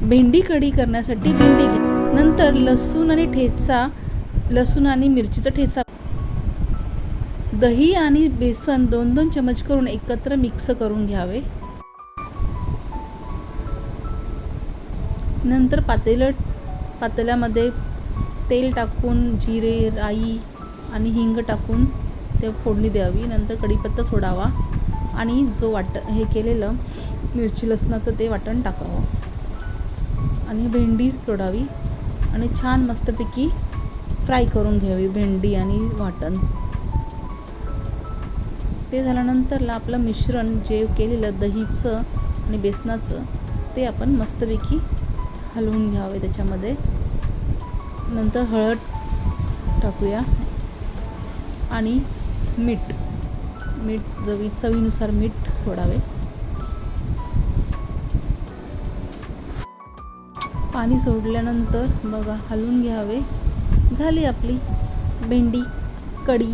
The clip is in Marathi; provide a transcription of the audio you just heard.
भेंडी कढी करण्यासाठी भेंडी घे. नंतर लसूण आणि ठेचा लसूण आणि मिरचीचा ठेचा. दही आणि बेसन दोन दोन चमच करून एकत्र मिक्स करून घ्यावे. नंतर पातेलं पातेल्यामध्ये तेल टाकून जिरे राई आणि हिंग टाकून ते फोडणी द्यावी. नंतर कढीपत्ता सोडावा आणि जो वाट हे केलेलं मिरची लसणाचं ते वाटण टाकावं. आणि भेंडीच सोडावी आणि छान मस्तपैकी फ्राय करून घ्यावी भेंडी आणि वाटण. ते झाल्यानंतरला आपलं मिश्रण जे केलेलं दहीचं आणि बेसनाचं ते आपण मस्तपैकी हलवून घ्यावे त्याच्यामध्ये. नंतर हळद टाकूया आणि मीठ मीठ जवी चवीनुसार मीठ सोडावे. पाणी सोडल्यानंतर बघा हलवून घ्यावे. झाली आपली भेंडी कढी.